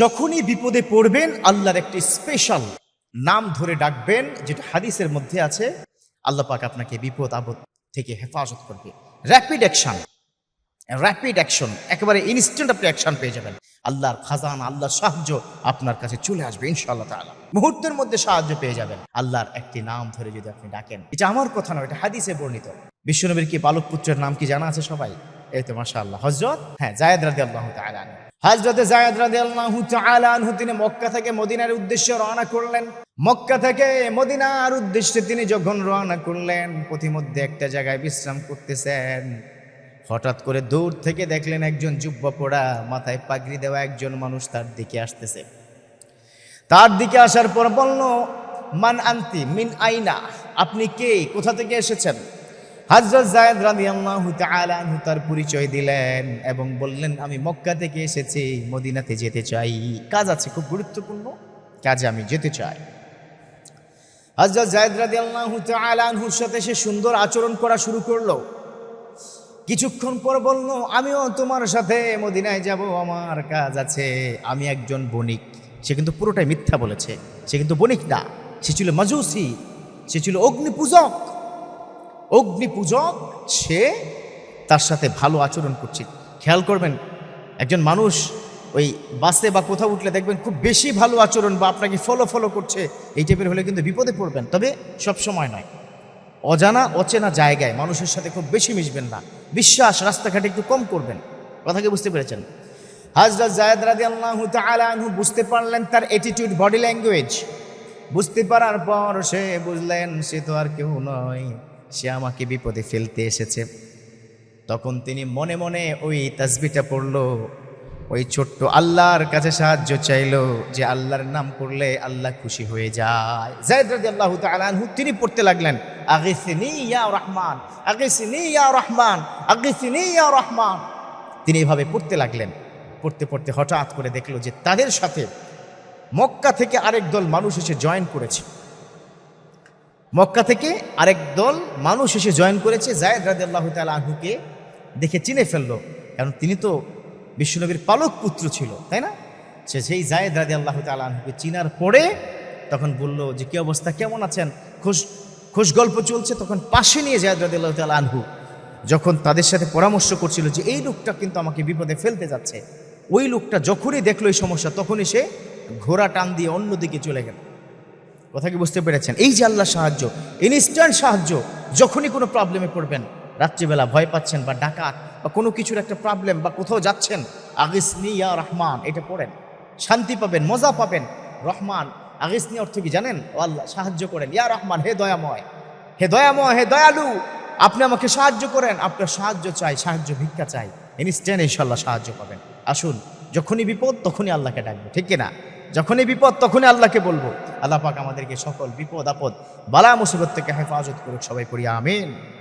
যখনই বিপদে পড়বেন, আল্লাহর একটি স্পেশাল নাম ধরে ডাকবেন, যেটা হাদিসের মধ্যে আছে, আল্লাহ পাক আপনাকে বিপদ, আপদ থেকে হেফাজত করবে। র্যাপিড অ্যাকশন র্যাপিড অ্যাকশন একেবারে ইনস্ট্যান্ট আপনি অ্যাকশন পেয়ে যাবেন। আল্লাহর খাজান, আল্লাহর সাহায্য আপনার কাছে চলে আসবে, ইনশাআল্লাহ তাআলা। মুহূর্তের মধ্যে সাহায্য পেয়ে যাবেন। আল্লাহর একটি নাম ধরে যদি আপনি ডাকেন, এটা আমার কথা নয়, এটা হাদিসে বর্ণিত। বিশ্বনবীর কি বালক পুত্রের নাম কি জানা আছে সবাই? এই তো মাশাআল্লাহ। হযরত? হ্যাঁ জায়েদ রাদিয়াল্লাহু তাআলা হযরতে জায়েদ রাদিয়াল্লাহু তাআলা আনহু, তিনি মক্কা থেকে মদিনার উদ্দেশ্যে রওনা করলেন। মক্কা থেকে মদিনার উদ্দেশ্যে তিনি যখন রওনা করলেন, পথিমধ্যে একটা জায়গায় বিশ্রাম করতেছেন। হঠাৎ করে দূর থেকে দেখলেন একজন যুব্ব পোড়া মাথায় পাগড়ি দেওয়া একজন মানুষ তার দিকে আসতেছে। তার দিকে আসার পর বলল, মান আন্তি, মিন আইনা, আপনি কে? কোথা থেকে এসেছেন? হযরত জায়েদ রাদিয়াল্লাহু তাআলা আনহু তার পরিচয় দিলেন এবং বললেন, আমি মক্কা থেকে এসেছি, মদিনাতে যেতে চাই। কাজ আছে, খুব গুরুত্বপূর্ণ কাজে আমি যেতে চাই। হযরত জায়েদ রাদিয়াল্লাহু তাআলা আনহুর সাথে সে সুন্দর আচরণ করা শুরু করল। কিছুক্ষণ পর বলল, আমিও তোমার সাথে মদিনায় যাব, আমার কাজ আছে। আমি একজন বণিক। সে কিন্তু পুরোটাই মিথ্যা বলেছে। সে কিন্তু বণিক না। সে ছিল মাজুসি। সে ছিল অগ্নিপূজক। অগ্নিপূজক, সে তার সাথে ভালো আচরণ করছে। খেয়াল করবেন, একজন মানুষ ওই বাসে বা কোথাও উঠলে দেখবেন খুব বেশি ভালো আচরণ বা আপনাকে ফলো ফলো করছে। এই টাইপের হলে কিন্তু বিপদে পড়বেন, তবে সব সময় নয়। অজানা, অচেনা জায়গায় মানুষের সাথে খুব বেশি মিশবেন না। বিশ্বাস, রাস্তাঘাটে একটু কম করবেন। কথা কি বুঝতে পেরেছেন? হাজরত জায়দ রাদি আল্লাহ আনহু বুঝতে পারলেন তার অ্যাটিটিউড বডি ল্যাঙ্গুয়েজ বুঝতে পারার পর সে বুঝলেন, সে তো আর কেউ নয়। সে আমাকে বিপদে ফেলতে এসেছে। তখন তিনি মনে মনে ওই তাসবিটা পড়ল। ওই ছোট্ট আল্লাহর কাছে সাহায্য চাইলো যে আল্লাহর নাম পড়লে আল্লাহ খুশি হয়ে যায়। জায়দ রাদিয়াল্লাহু তাআলা আনহু তিনি পড়তে লাগলেন, আগিসনি ইয়া রহমান, আগিসনি ইয়া রহমান, আগিসনি ইয়া রহমান। তিনি এভাবে পড়তে লাগলেন। পড়তে পড়তে হঠাৎ করে দেখল যে তাদের সাথে মক্কা থেকে আরেক দল মানুষ এসে জয়েন করেছে। মক্কা থেকে আরেক দল মানুষ এসে জয়েন করেছে, জায়দ রাদিয়াল্লাহু তাআলা আহুকে দেখে চিনে ফেলল। কারণ তিনি তো বিশ্বনবীর পালক পুত্র ছিল, তাই না? সে সেই জায়দ রাজি আল্লাহ তালকে চিনার পরে তখন বলল যে, কি অবস্থা? কেমন আছেন? খোঁজ খোঁজ গল্প চলছে। তখন পাশে নিয়ে জায়দ রাজি আল্লাহ তাল আনহু যখন তাদের সাথে পরামর্শ করছিল যে, এই লোকটা কিন্তু আমাকে বিপদে ফেলতে যাচ্ছে। ওই লোকটা যখনই দেখল এই সমস্যা, তখনই সে ঘোড়া টান দিয়ে অন্যদিকে চলে গেল। কথা কি বুঝতে পেরেছেন? এই যে আল্লাহ সাহায্য ইনস্ট্যান্ট সাহায্য, যখনই কোনো প্রবলেমে পড়বেন, রাত্রিবেলা ভয় পাচ্ছেন বা ডাকাত বা কোনো কিছুর একটা প্রবলেম বা কোথাও যাচ্ছেন, আগিসনি ইয়া রহমান, এটা পড়েন। শান্তি পাবেন, মজা পাবেন। রহমান, আগিসনি অর্থ কি জানেন? ও আল্লাহ, সাহায্য করেন। ইয়া রহমান, হে দয়াময় হে দয়াময়, হে দয়ালু, আপনি আমাকে সাহায্য করেন। আপনার সাহায্য চাই, সাহায্য ভিক্ষা চাই। ইনস্ট্যান্ট ইনশাল্লাহ সাহায্য পাবেন। আসুন, যখনই বিপদ, তখনই আল্লাহকে ডাকবো, ঠিক কিনা যখনই বিপদ, তখনই আল্লাহকে বলব। আল্লাহ পাক আমাদেরকে সকল বিপদ, আপদ, বালা, মুসিবত থেকে হেফাজত করুক সবাই করি, আমিন।